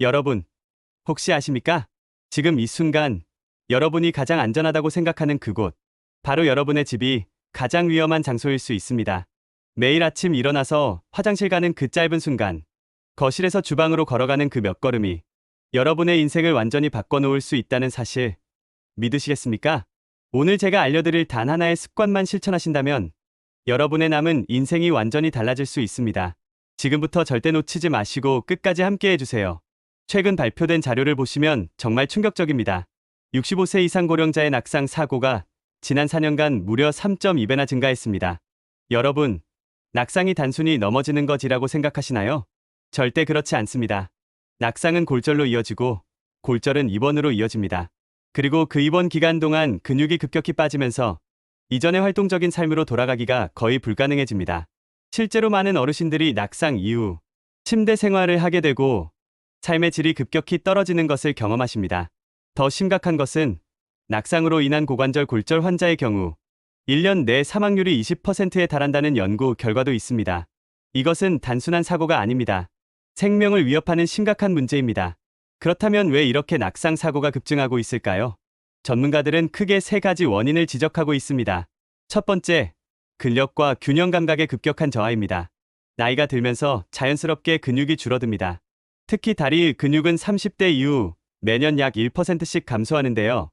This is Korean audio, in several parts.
여러분, 혹시 아십니까? 지금 이 순간 여러분이 가장 안전하다고 생각하는 그곳, 바로 여러분의 집이 가장 위험한 장소일 수 있습니다. 매일 아침 일어나서 화장실 가는 그 짧은 순간, 거실에서 주방으로 걸어가는 그 몇 걸음이 여러분의 인생을 완전히 바꿔놓을 수 있다는 사실 믿으시겠습니까? 오늘 제가 알려드릴 단 하나의 습관만 실천하신다면 여러분의 남은 인생이 완전히 달라질 수 있습니다. 지금부터 절대 놓치지 마시고 끝까지 함께 해주세요. 최근 발표된 자료를 보시면 정말 충격적입니다. 65세 이상 고령자의 낙상 사고가 지난 4년간 무려 3.2배나 증가했습니다. 여러분, 낙상이 단순히 넘어지는 것이라고 생각하시나요? 절대 그렇지 않습니다. 낙상은 골절로 이어지고 골절은 입원으로 이어집니다. 그리고 그 입원 기간 동안 근육이 급격히 빠지면서 이전의 활동적인 삶으로 돌아가기가 거의 불가능해집니다. 실제로 많은 어르신들이 낙상 이후 침대 생활을 하게 되고 삶의 질이 급격히 떨어지는 것을 경험하십니다. 더 심각한 것은 낙상으로 인한 고관절 골절 환자의 경우 1년 내 사망률이 20%에 달한다는 연구 결과도 있습니다. 이것은 단순한 사고가 아닙니다. 생명을 위협하는 심각한 문제입니다. 그렇다면 왜 이렇게 낙상 사고가 급증하고 있을까요? 전문가들은 크게 세 가지 원인을 지적하고 있습니다. 첫 번째, 근력과 균형 감각의 급격한 저하입니다. 나이가 들면서 자연스럽게 근육이 줄어듭니다. 특히 다리 근육은 30대 이후 매년 약 1%씩 감소하는데요.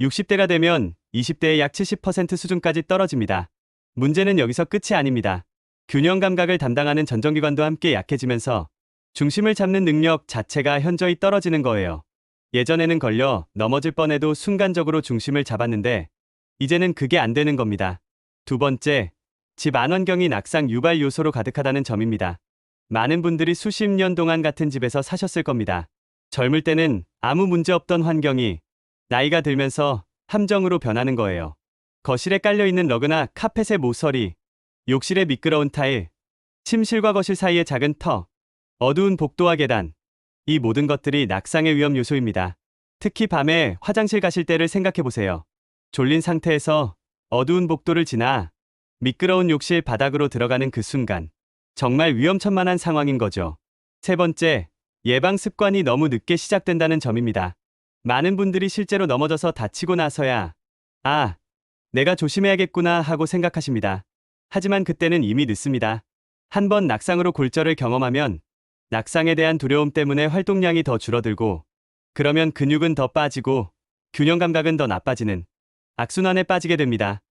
60대가 되면 20대의 약 70% 수준까지 떨어집니다. 문제는 여기서 끝이 아닙니다. 균형 감각을 담당하는 전정기관도 함께 약해지면서 중심을 잡는 능력 자체가 현저히 떨어지는 거예요. 예전에는 걸려 넘어질 뻔해도 순간적으로 중심을 잡았는데 이제는 그게 안 되는 겁니다. 두 번째, 집 안환경이 낙상 유발 요소로 가득하다는 점입니다. 많은 분들이 수십 년 동안 같은 집에서 사셨을 겁니다. 젊을 때는 아무 문제 없던 환경이 나이가 들면서 함정으로 변하는 거예요. 거실에 깔려있는 러그나 카펫의 모서리, 욕실의 미끄러운 타일, 침실과 거실 사이의 작은 터, 어두운 복도와 계단. 이 모든 것들이 낙상의 위험 요소입니다. 특히 밤에 화장실 가실 때를 생각해 보세요. 졸린 상태에서 어두운 복도를 지나 미끄러운 욕실 바닥으로 들어가는 그 순간. 정말 위험천만한 상황인 거죠. 세 번째, 예방 습관이 너무 늦게 시작된다는 점입니다. 많은 분들이 실제로 넘어져서 다치고 나서야, 아, 내가 조심해야겠구나 하고 생각하십니다. 하지만 그때는 이미 늦습니다. 한 번 낙상으로 골절을 경험하면 낙상에 대한 두려움 때문에 활동량이 더 줄어들고, 그러면 근육은 더 빠지고, 균형 감각은 더 나빠지는 악순환에 빠지게 됩니다.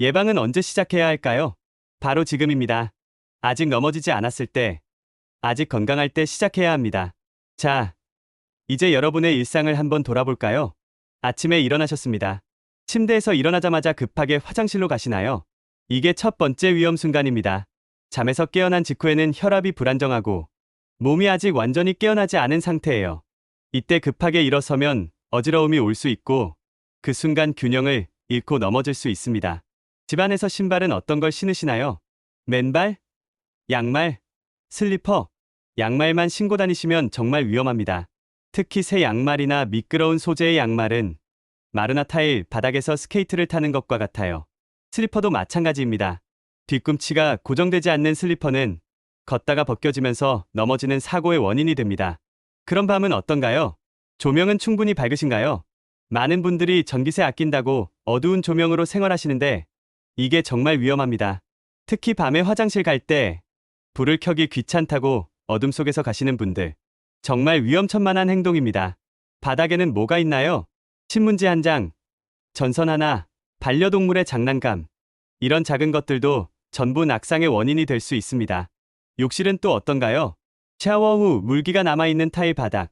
예방은 언제 시작해야 할까요? 바로 지금입니다. 아직 넘어지지 않았을 때, 아직 건강할 때 시작해야 합니다. 자, 이제 여러분의 일상을 한번 돌아볼까요? 아침에 일어나셨습니다. 침대에서 일어나자마자 급하게 화장실로 가시나요? 이게 첫 번째 위험 순간입니다. 잠에서 깨어난 직후에는 혈압이 불안정하고 몸이 아직 완전히 깨어나지 않은 상태예요. 이때 급하게 일어서면 어지러움이 올 수 있고 그 순간 균형을 잃고 넘어질 수 있습니다. 집안에서 신발은 어떤 걸 신으시나요? 맨발? 양말? 슬리퍼? 양말만 신고 다니시면 정말 위험합니다. 특히 새 양말이나 미끄러운 소재의 양말은 마르나 타일 바닥에서 스케이트를 타는 것과 같아요. 슬리퍼도 마찬가지입니다. 뒤꿈치가 고정되지 않는 슬리퍼는 걷다가 벗겨지면서 넘어지는 사고의 원인이 됩니다. 그런 밤은 어떤가요? 조명은 충분히 밝으신가요? 많은 분들이 전기세 아낀다고 어두운 조명으로 생활하시는데 이게 정말 위험합니다. 특히 밤에 화장실 갈 때 불을 켜기 귀찮다고 어둠 속에서 가시는 분들. 정말 위험천만한 행동입니다. 바닥에는 뭐가 있나요? 신문지 한 장, 전선 하나, 반려동물의 장난감. 이런 작은 것들도 전부 낙상의 원인이 될 수 있습니다. 욕실은 또 어떤가요? 샤워 후 물기가 남아있는 타일 바닥,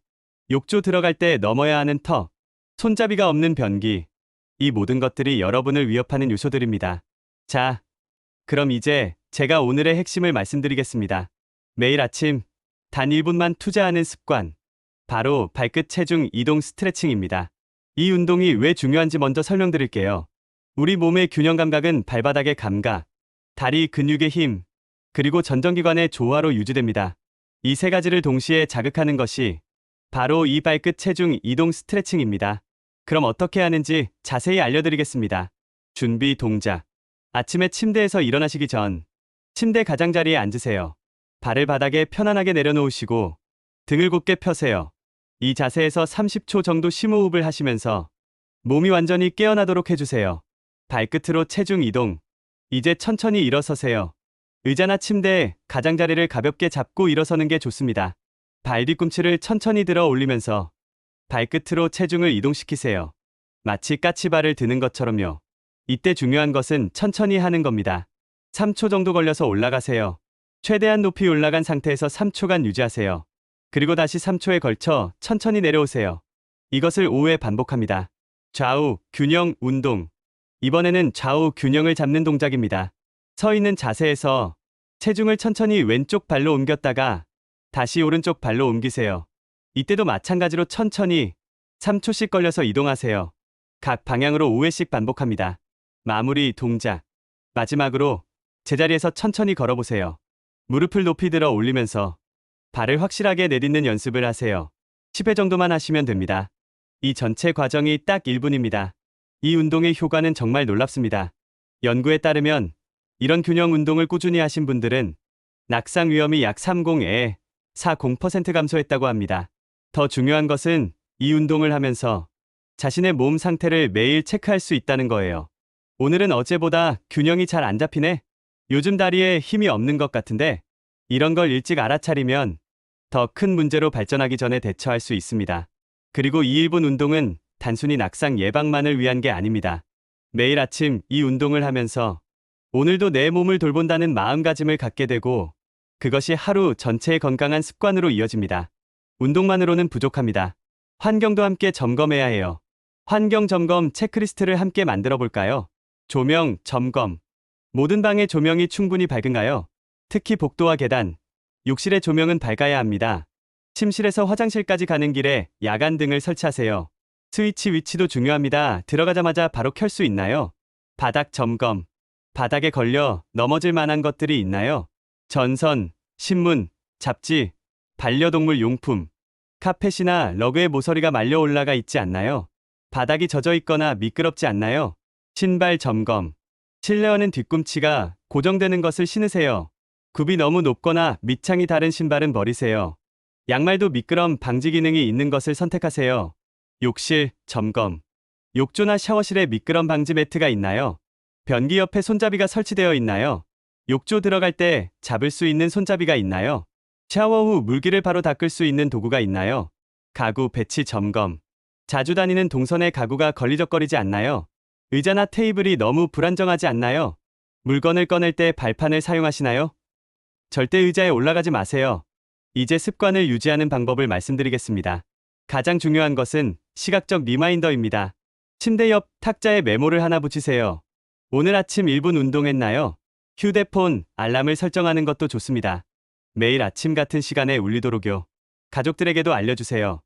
욕조 들어갈 때 넘어야 하는 터, 손잡이가 없는 변기. 이 모든 것들이 여러분을 위협하는 요소들입니다. 자, 그럼 이제 제가 오늘의 핵심을 말씀드리겠습니다. 매일 아침 단 1분만 투자하는 습관. 바로 발끝 체중 이동 스트레칭입니다. 이 운동이 왜 중요한지 먼저 설명드릴게요. 우리 몸의 균형 감각은 발바닥의 감각, 다리 근육의 힘, 그리고 전정기관의 조화로 유지됩니다. 이 세 가지를 동시에 자극하는 것이 바로 이 발끝 체중 이동 스트레칭입니다. 그럼 어떻게 하는지 자세히 알려드리겠습니다. 준비 동작. 아침에 침대에서 일어나시기 전 침대 가장자리에 앉으세요. 발을 바닥에 편안하게 내려놓으시고 등을 곧게 펴세요. 이 자세에서 30초 정도 심호흡을 하시면서 몸이 완전히 깨어나도록 해주세요. 발끝으로 체중 이동. 이제 천천히 일어서세요. 의자나 침대에 가장자리를 가볍게 잡고 일어서는 게 좋습니다. 발 뒤꿈치를 천천히 들어 올리면서 발끝으로 체중을 이동시키세요. 마치 까치발을 드는 것처럼요. 이때 중요한 것은 천천히 하는 겁니다. 3초 정도 걸려서 올라가세요. 최대한 높이 올라간 상태에서 3초간 유지하세요. 그리고 다시 3초에 걸쳐 천천히 내려오세요. 이것을 5회 반복합니다. 좌우 균형 운동. 이번에는 좌우 균형을 잡는 동작입니다. 서 있는 자세에서 체중을 천천히 왼쪽 발로 옮겼다가 다시 오른쪽 발로 옮기세요. 이때도 마찬가지로 천천히 3초씩 걸려서 이동하세요. 각 방향으로 5회씩 반복합니다. 마무리 동작. 마지막으로 제자리에서 천천히 걸어보세요. 무릎을 높이 들어 올리면서 발을 확실하게 내딛는 연습을 하세요. 10회 정도만 하시면 됩니다. 이 전체 과정이 딱 1분입니다. 이 운동의 효과는 정말 놀랍습니다. 연구에 따르면 이런 균형 운동을 꾸준히 하신 분들은 낙상 위험이 약 30에 40% 감소했다고 합니다. 더 중요한 것은 이 운동을 하면서 자신의 몸 상태를 매일 체크할 수 있다는 거예요. 오늘은 어제보다 균형이 잘 안 잡히네? 요즘 다리에 힘이 없는 것 같은데 이런 걸 일찍 알아차리면 더 큰 문제로 발전하기 전에 대처할 수 있습니다. 그리고 이 1분 운동은 단순히 낙상 예방만을 위한 게 아닙니다. 매일 아침 이 운동을 하면서 오늘도 내 몸을 돌본다는 마음가짐을 갖게 되고 그것이 하루 전체의 건강한 습관으로 이어집니다. 운동만으로는 부족합니다. 환경도 함께 점검해야 해요. 환경 점검 체크리스트를 함께 만들어 볼까요? 조명 점검. 모든 방의 조명이 충분히 밝은가요? 특히 복도와 계단, 욕실의 조명은 밝아야 합니다. 침실에서 화장실까지 가는 길에 야간 등을 설치하세요. 스위치 위치도 중요합니다. 들어가자마자 바로 켤 수 있나요? 바닥 점검. 바닥에 걸려 넘어질 만한 것들이 있나요? 전선, 신문, 잡지, 반려동물 용품, 카펫이나 러그에 모서리가 말려 올라가 있지 않나요? 바닥이 젖어 있거나 미끄럽지 않나요? 신발 점검. 실내화는 뒤꿈치가 고정되는 것을 신으세요. 굽이 너무 높거나 밑창이 다른 신발은 버리세요. 양말도 미끄럼 방지 기능이 있는 것을 선택하세요. 욕실 점검. 욕조나 샤워실에 미끄럼 방지 매트가 있나요? 변기 옆에 손잡이가 설치되어 있나요? 욕조 들어갈 때 잡을 수 있는 손잡이가 있나요? 샤워 후 물기를 바로 닦을 수 있는 도구가 있나요? 가구 배치 점검. 자주 다니는 동선에 가구가 걸리적거리지 않나요? 의자나 테이블이 너무 불안정하지 않나요? 물건을 꺼낼 때 발판을 사용하시나요? 절대 의자에 올라가지 마세요. 이제 습관을 유지하는 방법을 말씀드리겠습니다. 가장 중요한 것은 시각적 리마인더입니다. 침대 옆 탁자에 메모를 하나 붙이세요. 오늘 아침 1분 운동했나요? 휴대폰, 알람을 설정하는 것도 좋습니다. 매일 아침 같은 시간에 울리도록요. 가족들에게도 알려주세요.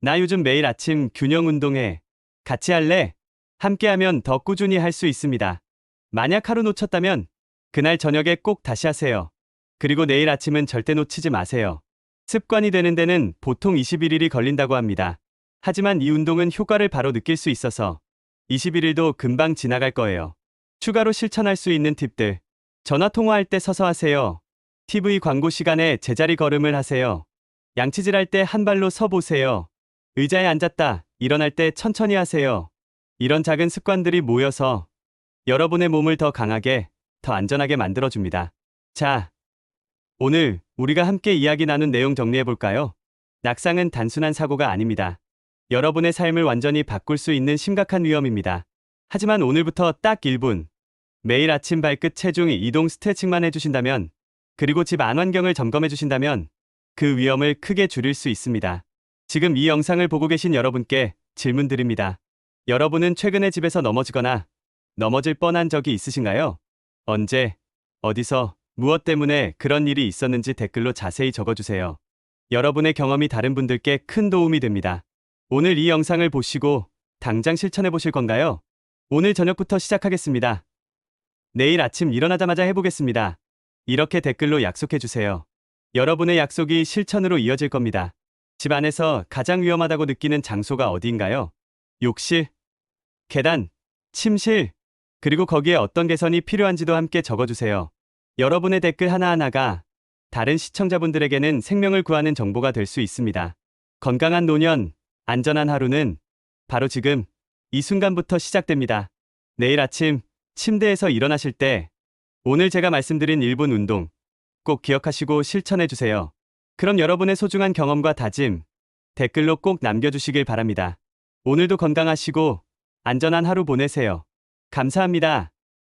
나 요즘 매일 아침 균형 운동해. 같이 할래? 함께하면 더 꾸준히 할 수 있습니다. 만약 하루 놓쳤다면 그날 저녁에 꼭 다시 하세요. 그리고 내일 아침은 절대 놓치지 마세요. 습관이 되는 데는 보통 21일이 걸린다고 합니다. 하지만 이 운동은 효과를 바로 느낄 수 있어서 21일도 금방 지나갈 거예요. 추가로 실천할 수 있는 팁들. 전화 통화할 때 서서 하세요. TV 광고 시간에 제자리 걸음을 하세요. 양치질 할 때 한 발로 서 보세요. 의자에 앉았다, 일어날 때 천천히 하세요. 이런 작은 습관들이 모여서 여러분의 몸을 더 강하게, 더 안전하게 만들어줍니다. 자, 오늘 우리가 함께 이야기 나눈 내용 정리해 볼까요? 낙상은 단순한 사고가 아닙니다. 여러분의 삶을 완전히 바꿀 수 있는 심각한 위험입니다. 하지만 오늘부터 딱 1분, 매일 아침 발끝 체중 이동 스트레칭만 해주신다면, 그리고 집 안환경을 점검해 주신다면, 그 위험을 크게 줄일 수 있습니다. 지금 이 영상을 보고 계신 여러분께 질문 드립니다. 여러분은 최근에 집에서 넘어지거나 넘어질 뻔한 적이 있으신가요? 언제, 어디서, 무엇 때문에 그런 일이 있었는지 댓글로 자세히 적어주세요. 여러분의 경험이 다른 분들께 큰 도움이 됩니다. 오늘 이 영상을 보시고 당장 실천해 보실 건가요? 오늘 저녁부터 시작하겠습니다. 내일 아침 일어나자마자 해보겠습니다. 이렇게 댓글로 약속해 주세요. 여러분의 약속이 실천으로 이어질 겁니다. 집 안에서 가장 위험하다고 느끼는 장소가 어디인가요? 욕실, 계단, 침실, 그리고 거기에 어떤 개선이 필요한지도 함께 적어주세요. 여러분의 댓글 하나하나가 다른 시청자분들에게는 생명을 구하는 정보가 될 수 있습니다. 건강한 노년, 안전한 하루는 바로 지금 이 순간부터 시작됩니다. 내일 아침 침대에서 일어나실 때 오늘 제가 말씀드린 1분 운동 꼭 기억하시고 실천해 주세요. 그럼 여러분의 소중한 경험과 다짐 댓글로 꼭 남겨주시길 바랍니다. 오늘도 건강하시고 안전한 하루 보내세요. 감사합니다.